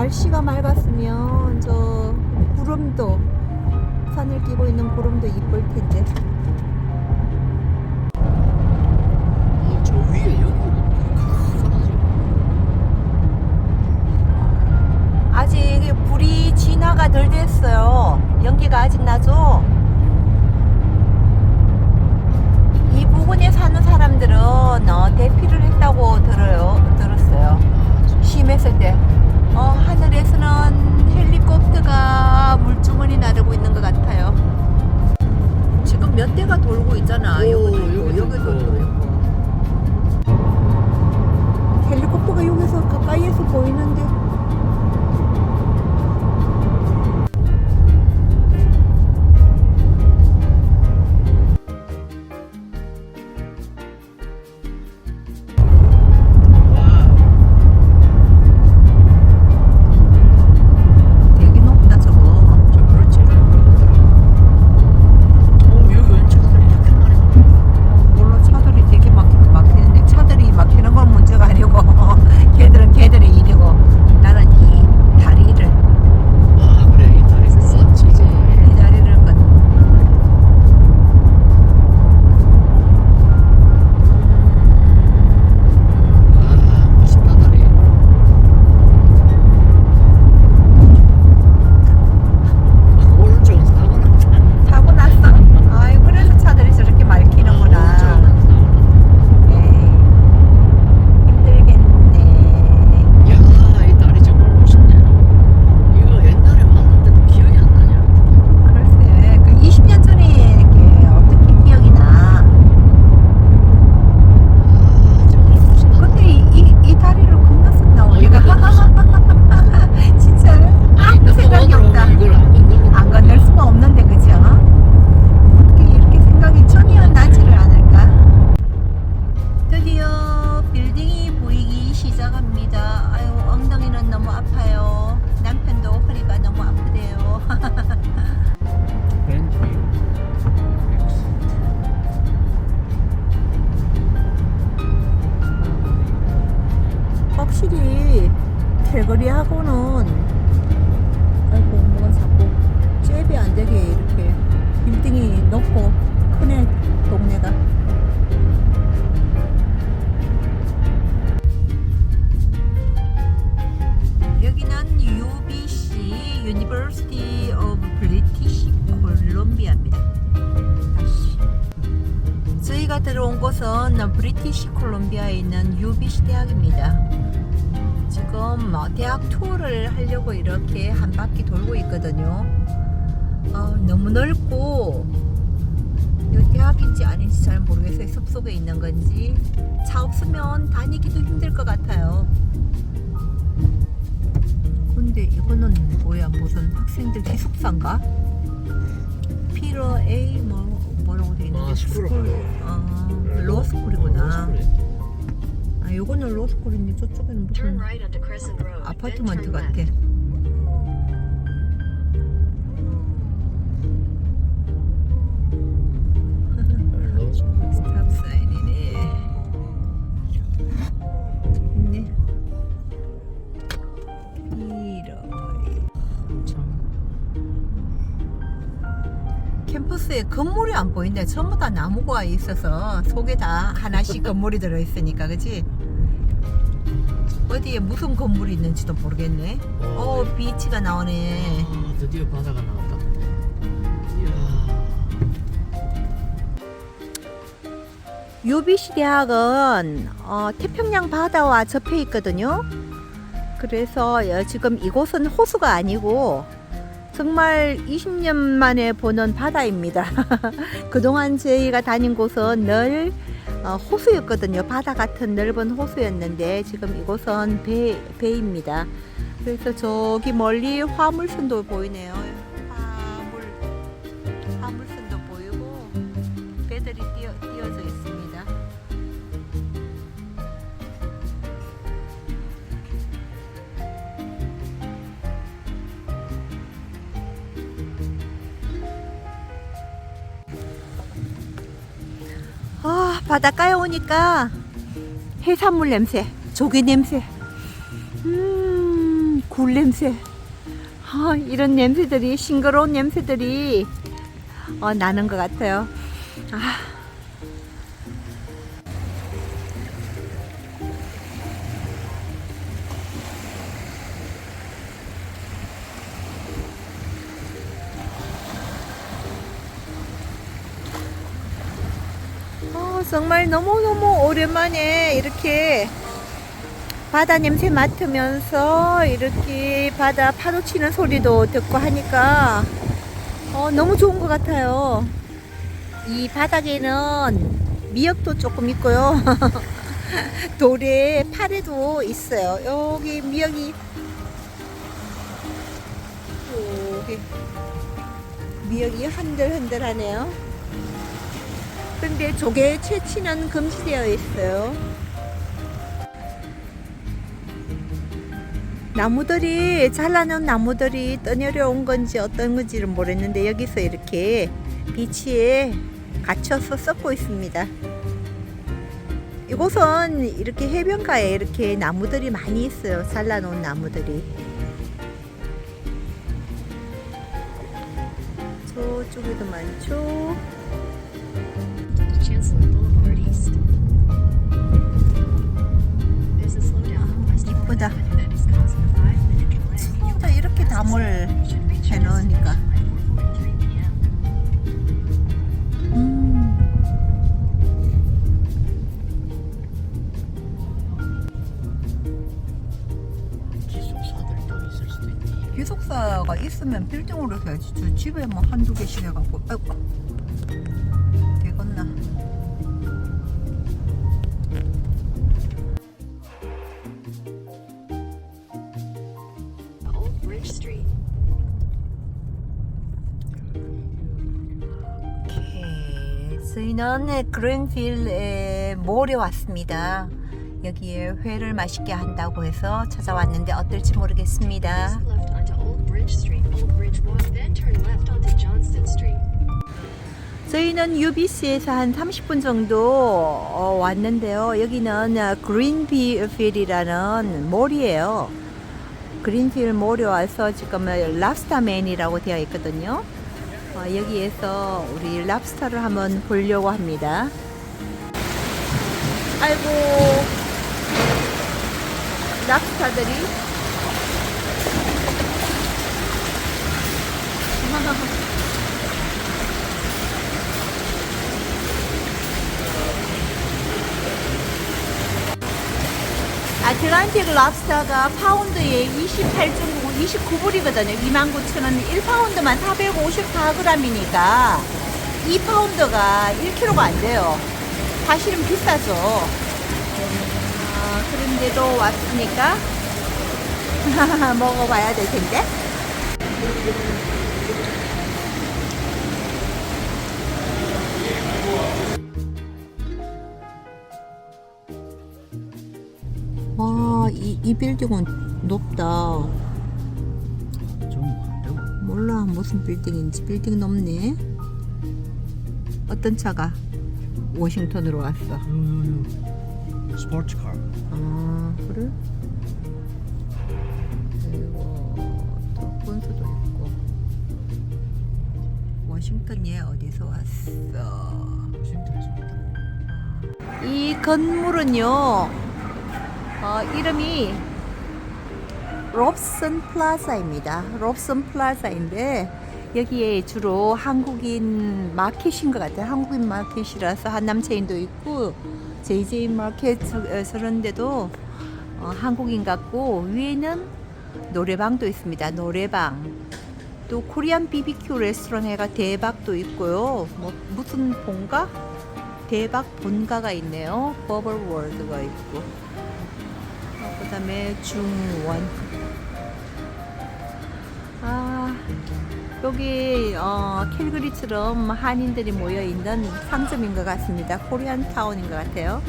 날씨가 맑았으면 저 구름도 산을 끼고 있는 구름도 이쁠 텐데 어, 저 위에 지금. 아직 불이 진화가 덜 됐어요. 연기가 아직 나죠. 이 부근에 사는 사람들은 어, 대피를 했다고 들어요. 들었어요. 아, 저- 심했을 때. 어, 하늘에서는 헬리콥터가 캘거리하고는 아이고 뭐가 자꾸 잽이 안 되게 이렇게 빌딩이 높고 크네 동네가 여기는 UBC University of British Columbia입니다. 저희가 들어온 곳은 브리티시 콜롬비아에 있는 UBC 대학입니다. 지금 뭐 대학 투어를 하려고 이렇게 한 바퀴 돌고 있거든요. 아, 너무 넓고 이 대학인지 아닌지 잘 모르겠어요. 숲속에 있는 건지 차 없으면 다니기도 힘들 것 같아요. 근데 이거는 뭐야? 무슨 학생들 기숙사인가? 피러 A 뭐 뭐라고 돼 있는데 아, 스쿨. 아, 로스쿨이구나. 아, 요거는 로스쿨인데 저쪽에는 무슨 아파트먼트 같아. 사인이네. 네. 캠퍼스에 건물이 안 보이는데 전부 다 나무가 있어서 속에 다 하나씩 건물이 들어 있으니까 그치? 어디에 무슨 건물이 있는지도 모르겠네. 어 비치가 나오네. 아, 드디어 바다가 나왔다. 이야. UBC 대학은 어, 태평양 바다와 접해 있거든요. 그래서 어, 지금 이곳은 호수가 아니고 정말 20년 만에 보는 바다입니다. 그동안 저희가 다닌 곳은 늘 어, 호수였거든요. 바다 같은 넓은 호수였는데 지금 이곳은 배, 배입니다. 그래서 저기 멀리 화물선도 보이네요. 아, 바닷가에 오니까 해산물 냄새, 조개 냄새. 음, 구굴 냄새. 아, 이런 냄새들이 싱그러운 냄새들이 어, 나는 것 같아요. 아. 정말 너무너무 오랜만에 이렇게 바다 냄새 맡으면서 이렇게 바다 파도 치는 소리도 듣고 하니까 어, 너무 좋은 것 같아요. 이 바닥에는 미역도 조금 있고요. 돌에 파래도 있어요. 여기 미역이 여기 미역이 흔들흔들하네요. 근데 조개 채취는 금지되어 있어요. 나무들이 잘라놓은 나무들이 떠내려온 건지 어떤 건지를 모르겠는데 여기서 이렇게 비치에 갇혀서 썩고 있습니다. 이곳은 이렇게 해변가에 이렇게 나무들이 많이 있어요. 잘라놓은 나무들이. 저쪽에도 많죠. 기숙사가 있으면 빌딩으로 해야지. 저 집에 뭐 한두 개씩 해갖고. 아이고. 되겠나. 저희는 그린필에 몰에 왔습니다. 여기에 회를 맛있게 한다고 해서 찾아왔는데 어떨지 모르겠습니다. 저희는 UBC에서 한 30분 정도 어, 왔는데요. 여기는 어, 그린필이라는 몰이에요. 그린필 몰에 와서 지금 랍스타맨이라고 되어 있거든요. 어, 여기에서 우리 랍스타를 한번 보려고 합니다. 아이고, 랍스타들이. 아틀란틱 랍스타가 파운드에 28.9, 29불이거든요. 29,000원, 1파운드만 454g이니까 2파운드가 1kg가 안 돼요. 사실은 비싸죠. 아, 그런데도 왔으니까 먹어봐야 될 텐데. 이, 이 빌딩은 높다. 좀 몰라, 무슨 빌딩인지. 빌딩 높네. 어떤 차가 워싱턴으로 왔어? 요요요 스포츠카 아, 그래? 그리고 또 본수도 있고. 워싱턴 얘 어디서 왔어? 워싱턴에서 왔다 이 건물은요, 어, 이름이 롭슨 플라자입니다. 롭슨 플라자인데, 여기에 주로 한국인 마켓인 것 같아요. 한국인 마켓이라서 한남 체인도 있고, JJ 마켓 저런 데도 어, 한국인 같고, 위에는 노래방도 있습니다. 노래방. 또 코리안 BBQ 레스토랑 해가 대박도 있고요. 뭐 무슨 본가? 대박 본가가 있네요. 버블 월드가 있고. 어, 그다음에 중원. 아 여기 어, 캘그리처럼 한인들이 모여 있는 상점인 것 같습니다. 코리안 타운인 것 같아요.